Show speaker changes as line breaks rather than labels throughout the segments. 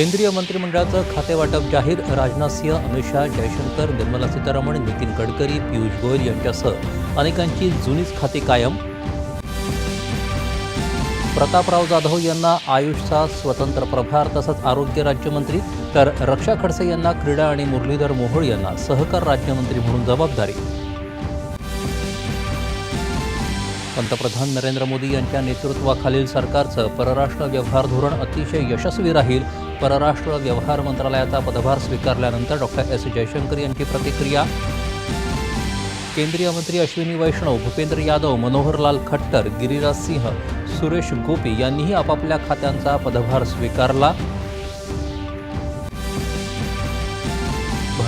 केंद्रीय मंत्रिमंडळाचं खातेवाटप जाहीर. राजनाथ सिंह अमित शहा जयशंकर निर्मला सीतारामन नितीन गडकरी पियुष गोयल यांच्यासह अनेकांची जुनीच खाती कायम. प्रतापराव जाधव यांना आयुषचा स्वतंत्र प्रभार तसंच आरोग्य राज्यमंत्री तर रक्षा खडसे यांना क्रीडा आणि मुरलीधर मोहोळ यांना सहकार राज्यमंत्री म्हणून जबाबदारी. पंतप्रधान नरेंद्र मोदी यांच्या नेतृत्वाखालील सरकारचं परराष्ट्र व्यवहार धोरण अतिशय यशस्वी राहील परराष्ट्र व्यवहार मंत्रालयाचा पदभार स्वीकारल्यानंतर डॉक्टर एस. जयशंकर यांची प्रतिक्रिया. केंद्रीय मंत्री अश्विनी वैष्णव भूपेंद्र यादव मनोहरलाल खट्टर गिरिराज सिंह सुरेश गोपी यांनीही आपापल्या खात्यांचा पदभार स्वीकारला.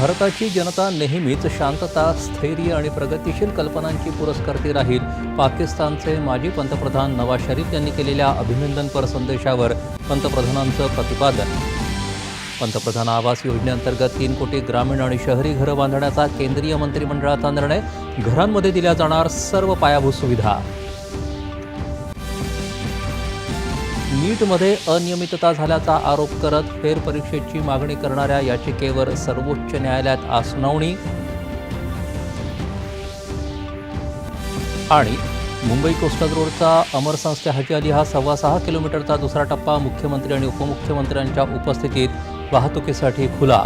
भारताची जनता नेहमीच शांतता स्थैर्य आणि प्रगतिशील कल्पनांची पुरस्कर्ती राहील. पाकिस्तानचे माजी पंतप्रधान नवाज शरीफ यांनी केलेल्या अभिनंदनपर संदेशावर पंतप्रधानांचं प्रतिपादन. पंतप्रधान आवास योजनेअंतर्गत तीन कोटी ग्रामीण आणि शहरी घरं बांधण्याचा केंद्रीय मंत्रिमंडळाचा निर्णय. घरांमध्ये दिल्या जाणार सर्व पायाभूत सुविधा. नीटमध्ये अनियमितता झाल्याचा आरोप करत फेरपरीक्षेची मागणी करणाऱ्या याचिकेवर सर्वोच्च न्यायालयात आज सुनावणी आणि मुंबई कोस्टल रोडचा अमर संस्थे हजी अली हा सव्वा सहा किलोमीटरचा दुसरा टप्पा मुख्यमंत्री आणि उपमुख्यमंत्र्यांच्या उपस्थितीत वाहतुकीसाठी खुला.